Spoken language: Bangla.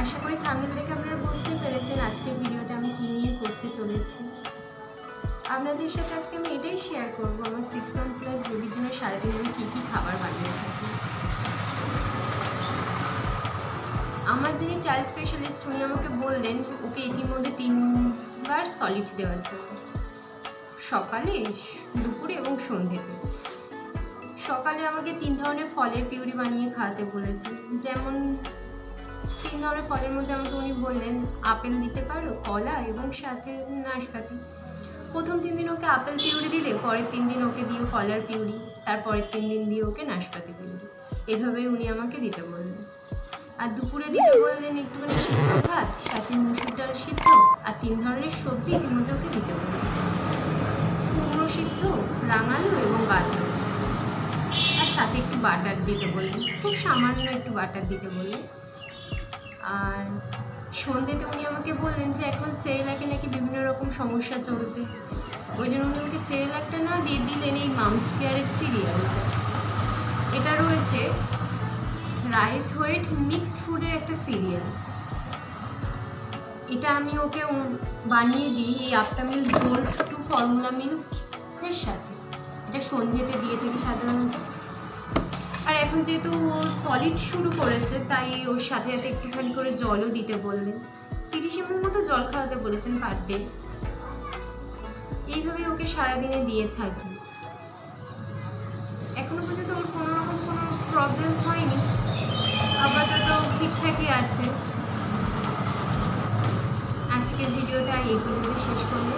আশা করি থাম্বনেল দেখে আপনারা বুঝতে পেরেছেন আজকের ভিডিওটা আমি কী নিয়ে করতে চলেছি। আপনাদের সাথে আজকে আমি এটাই শেয়ার করব, আমার সিক্স মান্থ প্লাস বেবির জন্য সারাদিন আমি কী কী খাবার বানিয়ে থাকি। আমার যিনি চাইল্ড স্পেশালিস্ট উনি আমাকে বললেন, ওকে ইতিমধ্যে তিনবার সলিড দেওয়ার জন্য সকালে, দুপুরে এবং সন্ধ্যেতে। সকালে আমাকে তিন ধরনের ফলের পিউরি বানিয়ে খাওয়াতে বলেছে যেমন, তিন ধরনের ফলের মধ্যে আমাকে উনি বললেন, আপেল দিতে পারো, কলা এবং সাথে নাশপাতি। প্রথম তিন দিন ওকে আপেল পিউরি দিলে, পরের তিন দিন ওকে দিয়ে কলার পিউরি, তারপরের তিন দিন দিয়ে ওকে নাশপাতি পিউরি। এভাবেই উনি আমাকে দিতে বললেন। আর দুপুরে দিতে বললেন একটুখানি সিদ্ধ ভাত, সাথে মুসুর ডাল সিদ্ধ, আর তিন ধরনের সবজি ইতিমধ্যে ওকে দিতে বললেন। কুমড়ো সিদ্ধ, রাঙালু এবং গাজর। সাথে একটু বাটার দিতে বললেন। খুব সামান্য একটু বাটার দিতে বললেন। আর সন্ধ্যেতে উনি আমাকে বললেন যে, এখন সেরেলাকে নাকি বিভিন্ন রকম সমস্যা চলছে। ওই জন্য উনি আমাকে সেরেলাকটা না দিয়ে দিলেন এই মামস কেয়ারের সিরিয়ালটা এটা রয়েছে রাইস হোয়েট মিক্সড ফুডের একটা সিরিয়াল এটা আমি ওকে বানিয়ে দিই এই after milk gold two formula মিল্কের সাথে। এটা সন্ধ্যেতে দিয়ে থাকি সাধারণত। আর এখন যেহেতু ও সলিড শুরু করেছে, তাই ওর সাথে সাথে একটুখানি করে জলও দিতে বললেন। তিরিশ এমএল মতো জল খাওয়াতে বলেছেন পার ডে এইভাবে ওকে সারাদিনে দিয়ে থাকি। এখনও পর্যন্ত ওর কোনো রকম কোনো প্রবলেম হয়নি। আপাতত ঠিকঠাকই আছে। আজকের ভিডিওটা এই পর্যন্ত শেষ করব।